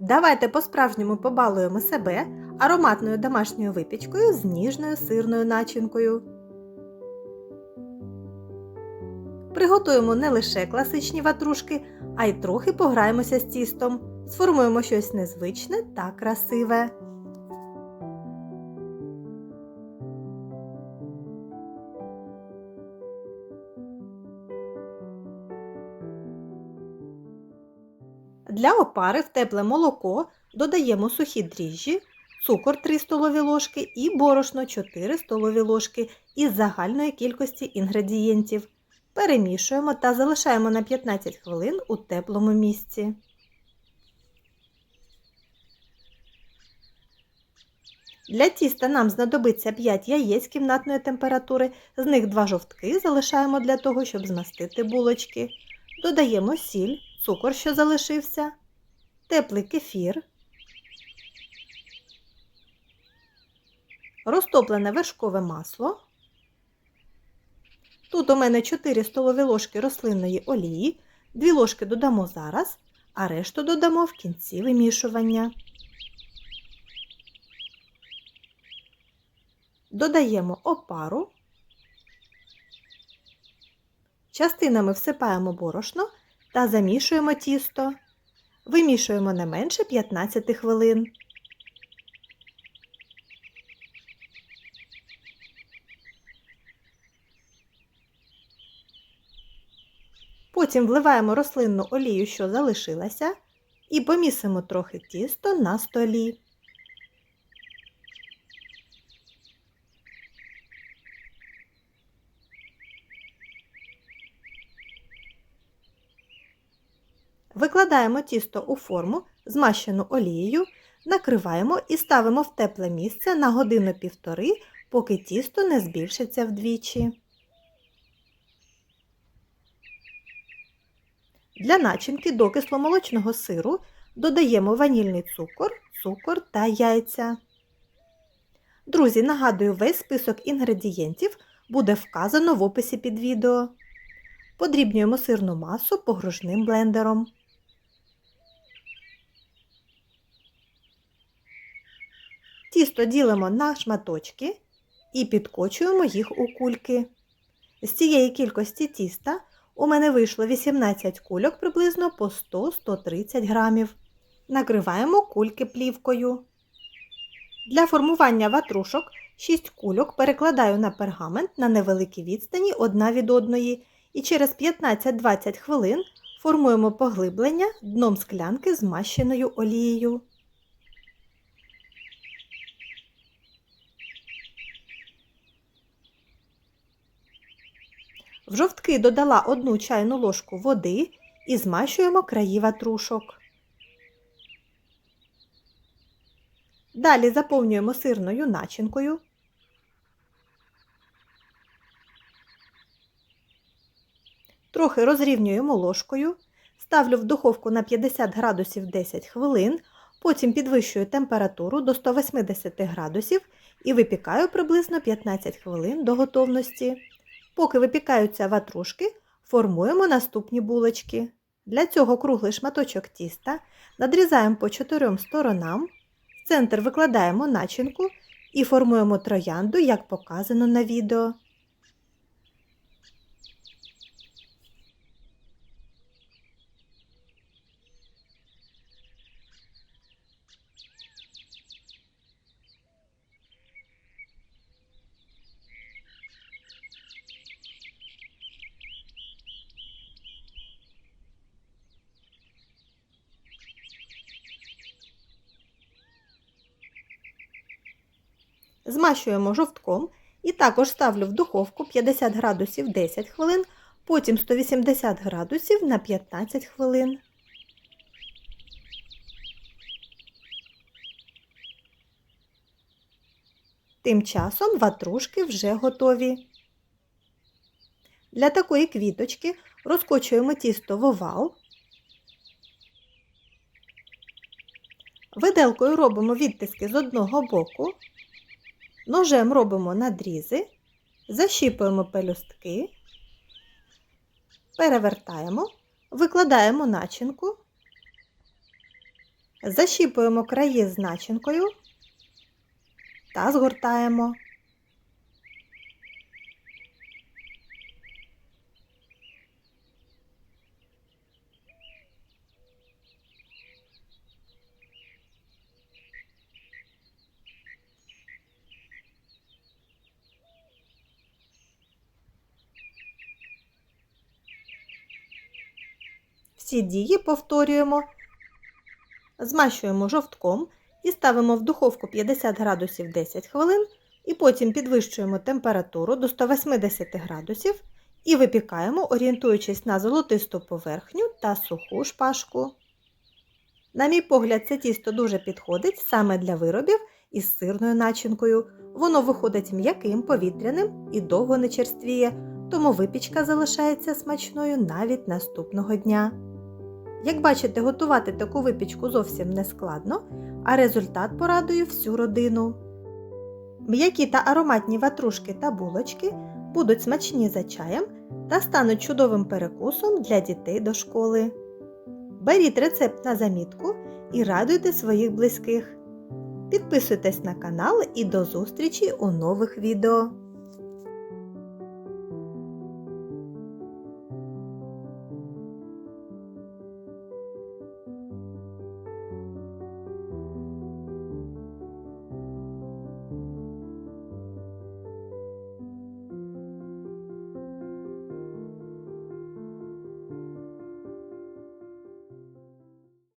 Давайте по-справжньому побалуємо себе ароматною домашньою випічкою з ніжною сирною начинкою. Приготуємо не лише класичні ватрушки, а й трохи пограємося з тістом. Сформуємо щось незвичне та красиве. Для опари в тепле молоко додаємо сухі дріжджі, цукор 3 столові ложки і борошно 4 столові ложки із загальної кількості інгредієнтів. Перемішуємо та залишаємо на 15 хвилин у теплому місці. Для тіста нам знадобиться 5 яєць кімнатної температури, з них 2 жовтки залишаємо для того, щоб змастити булочки. Додаємо сіль, цукор, що залишився, теплий кефір, розтоплене вершкове масло. Тут у мене 4 столові ложки рослинної олії, 2 ложки додамо зараз, а решту додамо в кінці вимішування. Додаємо опару. Частинами всипаємо борошно та замішуємо тісто. Вимішуємо не менше 15 хвилин. Потім вливаємо рослинну олію, що залишилася, і помісимо трохи тісто на столі. Викладаємо тісто у форму, змащену олією, накриваємо і ставимо в тепле місце на годину-півтори, поки тісто не збільшиться вдвічі. Для начинки до кисломолочного сиру додаємо ванільний цукор, цукор та яйця. Друзі, нагадую, весь список інгредієнтів буде вказано в описі під відео. Подрібнюємо сирну масу погружним блендером. Тісто ділимо на шматочки і підкочуємо їх у кульки. З цієї кількості тіста у мене вийшло 18 кульок приблизно по 100-130 грамів. Накриваємо кульки плівкою. Для формування ватрушок 6 кульок перекладаю на пергамент на невеликій відстані одна від одної і через 15-20 хвилин формуємо поглиблення дном склянки змащеною олією. В жовтки додала одну чайну ложку води і змащуємо краї ватрушок. Далі заповнюємо сирною начинкою. Трохи розрівнюємо ложкою, ставлю в духовку на 50 градусів 10 хвилин, потім підвищую температуру до 180 градусів і випікаю приблизно 15 хвилин до готовності. Поки випікаються ватрушки, формуємо наступні булочки. Для цього круглий шматочок тіста надрізаємо по чотирьом сторонам, в центр викладаємо начинку і формуємо троянду, як показано на відео. Змащуємо жовтком і також ставлю в духовку 50 градусів 10 хвилин, потім 180 градусів на 15 хвилин. Тим часом ватрушки вже готові. Для такої квіточки розкочуємо тісто в овал. Виделкою робимо відтиски з одного боку. Ножем робимо надрізи, защіпуємо пелюстки, перевертаємо, викладаємо начинку Защіпуємо краї з начинкою та згортаємо. Всі дії повторюємо, змащуємо жовтком і ставимо в духовку 50 градусів 10 хвилин, і потім підвищуємо температуру до 180 градусів і випікаємо, орієнтуючись на золотисту поверхню та суху шпажку. На мій погляд, це тісто дуже підходить саме для виробів із сирною начинкою. Воно виходить м'яким, повітряним і довго не черствіє, тому випічка залишається смачною навіть наступного дня. Як бачите, готувати таку випічку зовсім не складно, а результат порадує всю родину. М'які та ароматні ватрушки та булочки будуть смачні за чаєм та стануть чудовим перекусом для дітей до школи. Беріть рецепт на замітку і радуйте своїх близьких. Підписуйтесь на канал і до зустрічі у нових відео!